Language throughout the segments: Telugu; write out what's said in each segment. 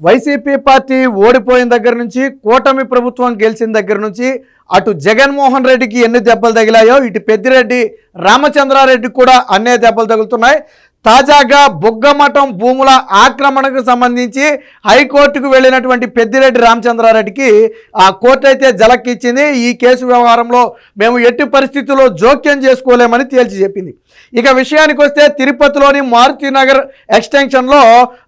వైసీపీ పార్టీ ఓడిపోయిన దగ్గర నుంచి కూటమి ప్రభుత్వం గెలిచిన దగ్గర నుంచి అటు జగన్మోహన్ రెడ్డికి ఎన్ని దెబ్బలు తగిలాయో ఇటు పెద్దిరెడ్డి రామచంద్రారెడ్డి కూడా అన్నే దెబ్బలు తగులుతున్నాయి. తాజాగా బుగ్గమఠం భూముల ఆక్రమణకు సంబంధించి హైకోర్టుకు వెళ్ళినటువంటి పెద్దిరెడ్డి రామచంద్రారెడ్డికి ఆ కోర్టు అయితే జలక్కిచ్చింది ఈ కేసు వ్యవహారంలో మేము ఎట్టి పరిస్థితుల్లో జోక్యం చేసుకోలేమని తేల్చి చెప్పింది. ఇక విషయానికి వస్తే తిరుపతిలోని మారుతినగర్ ఎక్స్టెన్షన్లో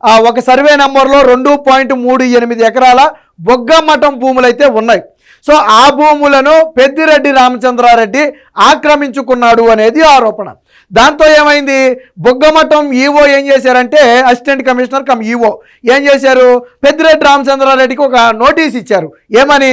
ఆ, ఒక సర్వే నెంబర్లో రెండు పాయింట్ మూడు ఎనిమిది ఎకరాల బొగ్గమఠం భూములైతే ఉన్నాయి. సో ఆ భూములను పెద్దిరెడ్డి రామచంద్రారెడ్డి ఆక్రమించుకున్నాడు అనేది ఆరోపణ. దాంతో ఏమైంది? బొగ్గమఠం ఈవో ఏం చేశారంటే అసిస్టెంట్ కమిషనర్ కమ్ ఈవో ఏం చేశారు? పెద్దిరెడ్డి రామచంద్రారెడ్డికి ఒక నోటీస్ ఇచ్చారు. ఏమని?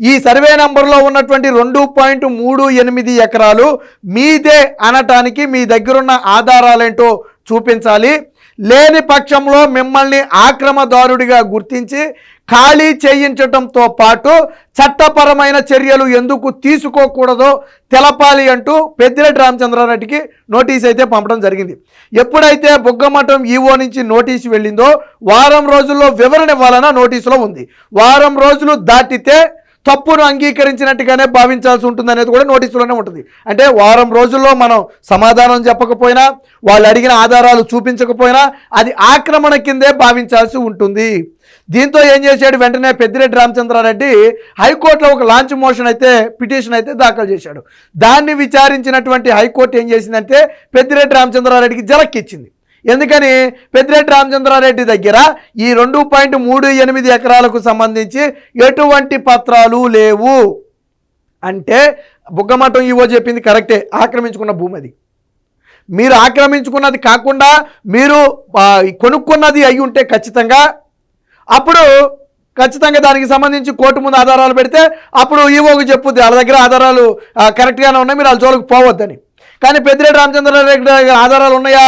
ఈ సర్వే నంబర్లో ఉన్నటువంటి రెండు పాయింట్ మూడు ఎనిమిది ఎకరాలు మీదే అనటానికి మీ దగ్గరున్న ఆధారాలేంటో చూపించాలి. లేని పక్షంలో మిమ్మల్ని ఆక్రమదారుడిగా గుర్తించి ఖాళీ చేయించడంతో పాటు చట్టపరమైన చర్యలు ఎందుకు తీసుకోకూడదో తెలపాలి అంటూ పెద్దిరెడ్డి రామచంద్రారెడ్డికి నోటీస్ అయితే పంపడం జరిగింది. ఎప్పుడైతే బుగ్గమఠం ఈవో నుంచి నోటీసు వెళ్ళిందో వారం రోజుల్లో వివరణ ఇవ్వాలన్న నోటీసులో ఉంది. వారం రోజులు దాటితే తప్పును అంగీకరించినట్టుగానే భావించాల్సి ఉంటుంది అనేది కూడా నోటీసులోనే ఉంటుంది. అంటే వారం రోజుల్లో మనం సమాధానం చెప్పకపోయినా వాళ్ళు అడిగిన ఆధారాలు చూపించకపోయినా అది ఆక్రమణ కిందే భావించాల్సి ఉంటుంది. దీంతో ఏం చేశాడు? వెంటనే పెద్దిరెడ్డి రామచంద్రారెడ్డి హైకోర్టులో ఒక లాంచ్ మోషన్ అయితే పిటిషన్ అయితే దాఖలు చేశాడు. దాన్ని విచారించినటువంటి హైకోర్టు ఏం చేసిందంటే పెద్దిరెడ్డి రామచంద్రారెడ్డికి జలక్కిచ్చింది ఎందుకని? పెద్దిరెడ్డి రామచంద్రారెడ్డి దగ్గర ఈ రెండు పాయింట్ మూడు ఎనిమిది ఎకరాలకు సంబంధించి ఎటువంటి పత్రాలు లేవు. అంటే బుగ్గమఠం ఈవో చెప్పింది కరెక్టే ఆక్రమించుకున్న భూమి అది. మీరు ఆక్రమించుకున్నది కాకుండా మీరు కొనుక్కున్నది అయి ఉంటే ఖచ్చితంగా అప్పుడు ఖచ్చితంగా దానికి సంబంధించి కోర్టు ముందు ఆధారాలు పెడితే అప్పుడు ఈవోకి చెప్పుద్ది. వాళ్ళ దగ్గర ఆధారాలు కరెక్ట్గానే ఉన్నాయి మీరు వాళ్ళ జోలికి పోవద్దని. కానీ పెద్దిరెడ్డి రామచంద్రారెడ్డి దగ్గర ఆధారాలు ఉన్నాయా?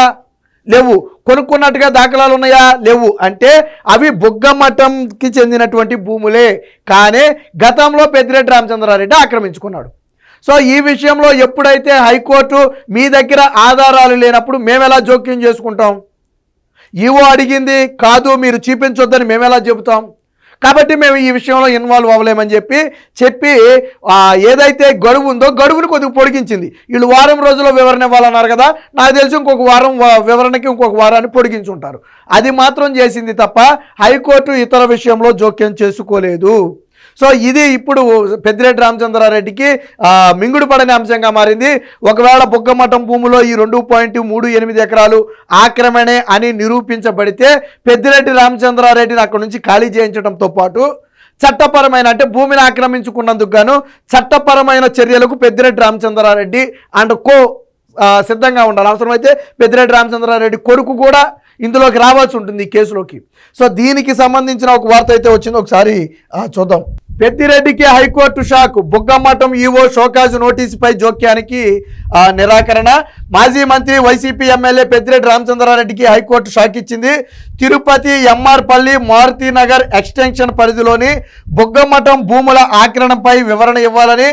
లేవు. కొనుక్కున్నట్టుగా దాఖలాలు ఉన్నాయా? లేవు. అంటే అవి బుగ్గమఠంకి చెందినటువంటి భూములే. కానీ గతంలో పెద్దిరెడ్డి రామచంద్రారెడ్డి ఆక్రమించుకున్నాడు. సో ఈ విషయంలో ఎప్పుడైతే హైకోర్టు మీ దగ్గర ఆధారాలు లేనప్పుడు మేము ఎలా జోక్యం చేసుకుంటాం? ఈవో అడిగింది కాదు మీరు చూపించొద్దని మేము ఎలా చెబుతాం? కాబట్టి మేము ఈ విషయంలో ఇన్వాల్వ్ అవ్వలేమని చెప్పి చెప్పి ఏదైతే గడువు ఉందో గడువును కొద్దిగా పొడిగించింది. వీళ్ళు వారం రోజుల్లో వివరణ ఇవ్వాలన్నారు కదా నాకు తెలిసి ఇంకొక వారం వివరణకి ఇంకొక వారాన్ని పొడిగించుంటారు. అది మాత్రం చేసింది తప్ప హైకోర్టు ఇతర విషయంలో జోక్యం చేసుకోలేదు. సో ఇది ఇప్పుడు పెద్దిరెడ్డి రామచంద్రారెడ్డికి మింగుడుపడని మింగుడు పడని అంశంగా మారింది. ఒకవేళ బుగ్గమఠం భూమిలో ఈ రెండు పాయింట్ మూడు ఎనిమిది ఎకరాలు ఆక్రమణే అని నిరూపించబడితే పెద్దిరెడ్డి రామచంద్రారెడ్డిని అక్కడి నుంచి ఖాళీ చేయించడంతో పాటు చట్టపరమైన అంటే భూమిని ఆక్రమించుకున్నందుకు గాను చట్టపరమైన చర్యలకు పెద్దిరెడ్డి రామచంద్రారెడ్డి అండ్ కో సిద్ధంగా ఉండాలి. అవసరమైతే పెద్దిరెడ్డి రామచంద్రారెడ్డి కొడుకు కూడా ఇందులోకి రావాల్సి ఉంటుంది ఈ కేసులోకి. సో దీనికి సంబంధించిన ఒక వార్త అయితే వచ్చింది. ఒకసారి చూద్దాం. పెద్దిరెడ్డికి high court shock. Buggamatham EO show cause నోటీసుపై జోక్యానికి నిరాకరణ. మాజీ మంత్రి వైసీపీ ఎమ్మెల్యే పెద్దిరెడ్డి రామచంద్రారెడ్డికి హైకోర్టు షాక్ ఇచ్చింది. తిరుపతి ఎంఆర్పల్లి మారుతీనగర్ ఎక్స్టెన్షన్ పరిధిలోని బుగ్గమఠం భూముల ఆక్రమణపై వివరణ ఇవ్వాలని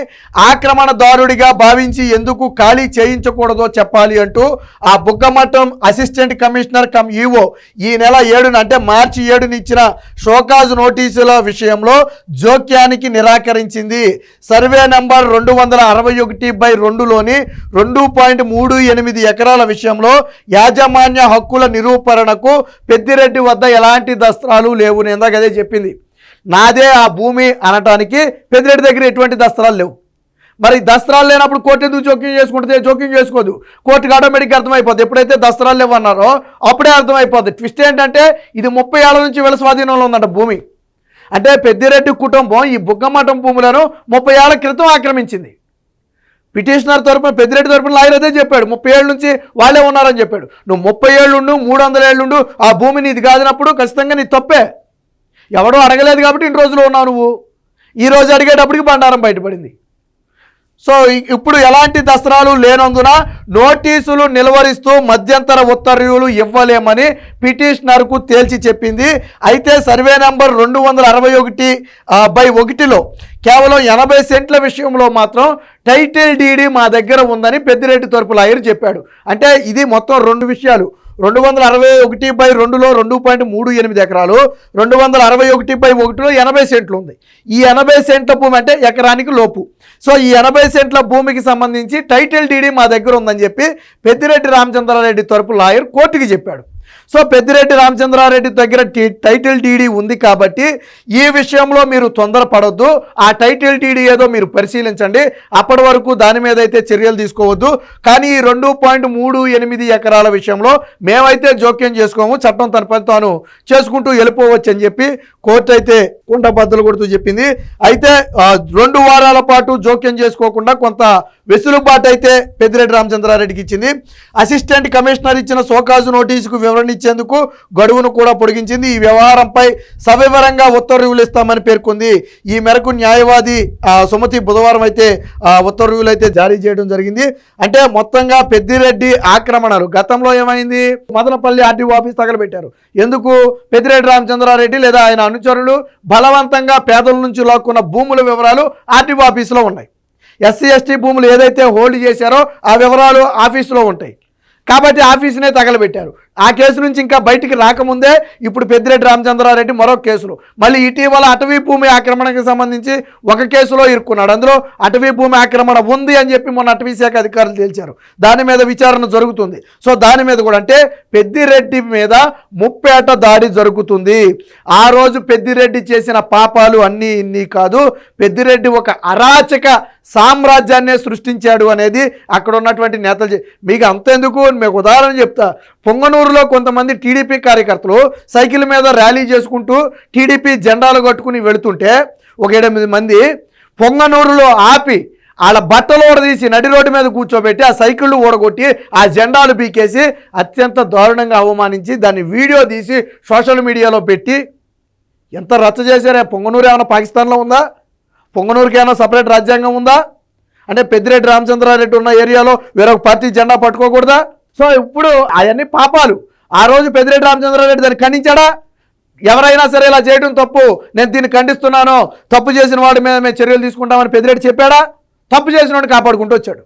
ఆక్రమణదారుడిగా భావించి ఎందుకు ఖాళీ చేయించకూడదో చెప్పాలి అంటూ ఆ Buggamatham assistant commissioner cum EO ఈ నెల ఏడున అంటే మార్చి ఏడున ఇచ్చిన షోకాజ్ నోటీసుల విషయంలో సత్యానికి నిరాకరించింది. సర్వే నంబర్ రెండు వందల అరవై ఒకటి బై రెండులోని రెండు పాయింట్ మూడు ఎనిమిది ఎకరాల విషయంలో యాజమాన్య హక్కుల నిరూపణకు పెద్దిరెడ్డి వద్ద ఎలాంటి దస్త్రాలు లేవు నేను ఇందాక అదే చెప్పింది. నాదే ఆ భూమి అనటానికి పెద్దిరెడ్డి దగ్గర ఎటువంటి దస్త్రాలు లేవు. మరి దస్త్రాలు లేనప్పుడు కోర్టు ఎందుకు జోక్యం చేసుకుంటుంది? జోక్యం చేసుకోదు. కోర్టుకి ఆటోమేటిక్గా అర్థమైపోద్ది. ఎప్పుడైతే దస్త్రాలు లేవన్నారో అప్పుడే అర్థమైపోద్ది. ట్విస్ట్ ఏంటంటే ఇది ముప్పై ఏళ్ళ నుంచి వీళ్ళ స్వాధీనంలో ఉందంట భూమి. అంటే పెద్దిరెడ్డి కుటుంబం ఈ బుగ్గమఠం భూములను ముప్పై ఏళ్ళ క్రితం ఆక్రమించింది. పిటిషనర్ తరపున పెద్దిరెడ్డి తరపున లాయర్ అదే చెప్పాడు. ముప్పై ఏళ్ళ నుంచి వాళ్ళే ఉన్నారని చెప్పాడు. నువ్వు ముప్పై ఏళ్ళుండు మూడు వందల ఏళ్ళుండు ఆ భూమి నీది కాదినప్పుడు ఖచ్చితంగా నీ తప్పే. ఎవడో అడగలేదు కాబట్టి ఇన్ని రోజులు ఉన్నావు నువ్వు. ఈ రోజు అడిగేటప్పటికి బండారం బయటపడింది. సో ఇప్పుడు ఎలాంటి దసరాలు లేనందున నోటీసులు నిలువరిస్తూ మధ్యంతర ఉత్తర్వులు ఇవ్వలేమని పిటిషనర్కు తేల్చి చెప్పింది. అయితే సర్వే నెంబర్ రెండు వందల అరవై ఒకటి బై ఒకటిలో కేవలం ఎనభై సెంట్ల విషయంలో మాత్రం టైటిల్ డీడీ మా దగ్గర ఉందని పెద్దిరెడ్డి తరపు లాయర్ చెప్పాడు. అంటే ఇది మొత్తం రెండు విషయాలు. రెండు వందల అరవై ఒకటి బై రెండులో రెండు పాయింట్ మూడు ఎనిమిది ఎకరాలు రెండు వందల అరవై ఒకటి బై ఒకటిలో ఎనభై సెంట్లు ఉంది. ఈ ఎనభై సెంట్ల భూమి అంటే ఎకరానికి లోపు. సో ఈ ఎనభై సెంట్ల భూమికి సంబంధించి టైటిల్ డీడీ మా దగ్గర ఉందని చెప్పి పెద్దిరెడ్డి రామచంద్రారెడ్డి తరపు లాయర్ కోర్టుకి చెప్పాడు. సో పెద్దిరెడ్డి రామచంద్రారెడ్డి దగ్గర టీ- టైటిల్ డీడీ ఉంది కాబట్టి ఈ విషయంలో మీరు తొందరపడొద్దు. ఆ టైటిల్ డీడీ ఏదో మీరు పరిశీలించండి. అప్పటి వరకు దాని మీద అయితే చర్యలు తీసుకోవద్దు. కానీ ఈ రెండు పాయింట్ మూడు ఎనిమిది ఎకరాల విషయంలో మేమైతే జోక్యం చేసుకోము. చట్టం తన పని తాను చేసుకుంటూ వెళ్ళిపోవచ్చు అని చెప్పి కోర్టు అయితే కుండ బద్దలు కొడుతూ చెప్పింది. అయితే రెండు వారాల పాటు జోక్యం చేసుకోకుండా కొంత వెసులుబాటు అయితే పెద్దిరెడ్డి రామచంద్రారెడ్డికి ఇచ్చింది. అసిస్టెంట్ కమిషనర్ ఇచ్చిన సోకాజు నోటీసుకు వివరణ ఇచ్చేందుకు గడువును కూడా పొడిగించింది. ఈ వ్యవహారంపై సవివరంగా ఉత్తర్వులు ఇస్తామని పేర్కొంది. ఈ మేరకు న్యాయవాది సుమతి బుధవారం అయితే ఉత్తర్వులు అయితే జారీ చేయడం జరిగింది. అంటే మొత్తంగా పెద్దిరెడ్డి ఆక్రమణలు. గతంలో ఏమైంది? మదనపల్లి ఆర్టీఓ ఆఫీస్ తగలబెట్టారు. ఎందుకు? పెద్దిరెడ్డి రామచంద్రారెడ్డి లేదా ఆయన అనుచరులు బలవంతంగా పేదల నుంచి లాక్కున్న భూముల వివరాలు ఆర్టీఓ ఆఫీసులో ఉన్నాయి. ఎస్సీ ఎస్టీ భూములు ఏదైతే హోల్డ్ చేశారో ఆ వివరాలు ఆఫీసులో ఉంటాయి. కాబట్టి ఆఫీసునే తగలబెట్టారు. ఆ కేసు నుంచి ఇంకా బయటికి రాకముందే ఇప్పుడు పెద్దిరెడ్డి రామచంద్రారెడ్డి మరో కేసులు. మళ్ళీ ఇటీవల అటవీ భూమి ఆక్రమణకు సంబంధించి ఒక కేసులో ఇరుక్కున్నాడు. అందులో అటవీ భూమి ఆక్రమణ ఉంది అని చెప్పి మొన్న అటవీ శాఖ అధికారులు తేల్చారు. దాని మీద విచారణ జరుగుతుంది. సో దాని మీద కూడా అంటే పెద్దిరెడ్డి మీద ముప్పేట దాడి జరుగుతుంది. ఆ రోజు పెద్దిరెడ్డి చేసిన పాపాలు అన్నీ ఇన్ని కాదు. పెద్దిరెడ్డి ఒక అరాచక సామ్రాజ్యాన్నే సృష్టించాడు అనేది అక్కడ ఉన్నటువంటి నేతలు మీకు అంతెందుకు? మీకు ఉదాహరణ చెప్తా. పొంగనూరులో కొంతమంది టీడీపీ కార్యకర్తలు సైకిల్ మీద ర్యాలీ చేసుకుంటూ టీడీపీ జెండాలు కట్టుకుని వెళుతుంటే ఒక ఎనిమిది మంది పొంగనూరులో ఆపి వాళ్ళ బట్టలు ఊడదీసి నడి రోడ్డు మీద కూర్చోబెట్టి ఆ సైకిళ్ళు ఊడగొట్టి ఆ జెండాలు పీకేసి అత్యంత దారుణంగా అవమానించి దాన్ని వీడియో తీసి సోషల్ మీడియాలో పెట్టి ఎంత రచ్చ చేశారే? పొంగనూరు ఏమైనా పాకిస్తాన్లో ఉందా? పొంగనూరుకి ఏమైనా సపరేట్ రాజ్యాంగం ఉందా? అంటే పెద్దిరెడ్డి రామచంద్రారెడ్డి ఉన్న ఏరియాలో వేరొక పార్టీ జెండా పట్టుకోకూడదా? సో ఇప్పుడు అవన్నీ పాపాలు. ఆ రోజు పెద్దిరెడ్డి రామచంద్రారెడ్డి దాన్ని ఖండించాడా? ఎవరైనా సరే ఇలా చేయడం తప్పు. నేను దీన్ని ఖండిస్తున్నాను. తప్పు చేసిన వాడి మీద మేము చర్యలు తీసుకుంటామని పెద్దిరెడ్డి చెప్పాడా? తప్పు చేసిన వాడిని కాపాడుకుంటూ వచ్చాడు.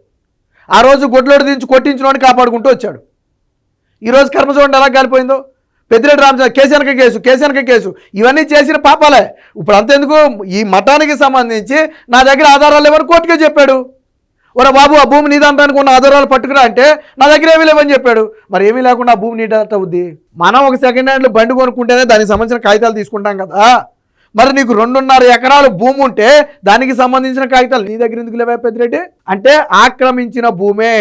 ఆ రోజు గుడ్లోడు దించి కొట్టించిన వాడిని కాపాడుకుంటూ వచ్చాడు. ఈరోజు కర్మచూడండి ఎలా కాలిపోయిందో పెద్దిరెడ్డి రామచంద్ర కేసీఆర్క కేసు కేసీఆర్క కేసు. ఇవన్నీ చేసిన పాపాలే. ఇప్పుడు అంతెందుకు? ఈ మతానికి సంబంధించి నా దగ్గర ఆధారాలు లేవని కోర్టుకే చెప్పాడు. ఒరే బాబు ఆ భూమి నీదంటానికి ఉన్న ఆధారాలు పట్టుకురా అంటే నా దగ్గర ఏమీ లేవని చెప్పాడు. మరి ఏమీ లేకుండా ఆ భూమి నీట అవుద్ది మనం ఒక సెకండ్ హ్యాండ్లో బండి కొనుక్కుంటేనే దానికి సంబంధించిన కాగితాలు తీసుకుంటాం కదా. మరి నీకు రెండున్నర ఎకరాలు భూమి ఉంటే దానికి సంబంధించిన కాగితాలు నీ దగ్గర ఎందుకు లేవా పెద్దిరెడ్డి? అంటే ఆక్రమించిన భూమే.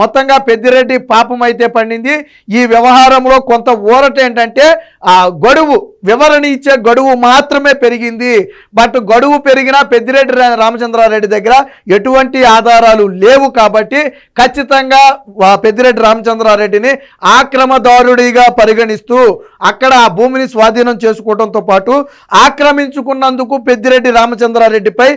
మొత్తంగా పెద్దిరెడ్డి పాపం అయితే పండింది. ఈ వ్యవహారంలో కొంత ఊరట ఏంటంటే ఆ గొడువు వివరణ ఇచ్చే గడువు మాత్రమే పెరిగింది. బట్ గడువు పెరిగినా పెద్దిరెడ్డి రా- రామచంద్రారెడ్డి దగ్గర ఎటువంటి ఆధారాలు లేవు కాబట్టి ఖచ్చితంగా పెద్దిరెడ్డి రామచంద్రారెడ్డిని ఆక్రమదారుడిగా పరిగణిస్తూ అక్కడ ఆ భూమిని స్వాధీనం చేసుకోవడంతో పాటు ఆక్రమించుకున్నందుకు పెద్దిరెడ్డి రామచంద్రారెడ్డిపై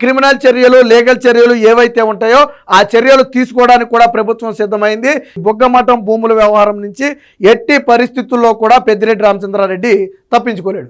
క్రిమినల్ చర్యలు లీగల్ చర్యలు ఏవైతే ఉంటాయో ఆ చర్యలు తీసుకోవడానికి కూడా ప్రభుత్వం సిద్ధమైంది. బుగ్గమఠం భూముల వ్యవహారం నుంచి ఎట్టి పరిస్థితుల్లో కూడా పెద్దిరెడ్డి రామచంద్రారెడ్డి తప్పించుకోలేడు.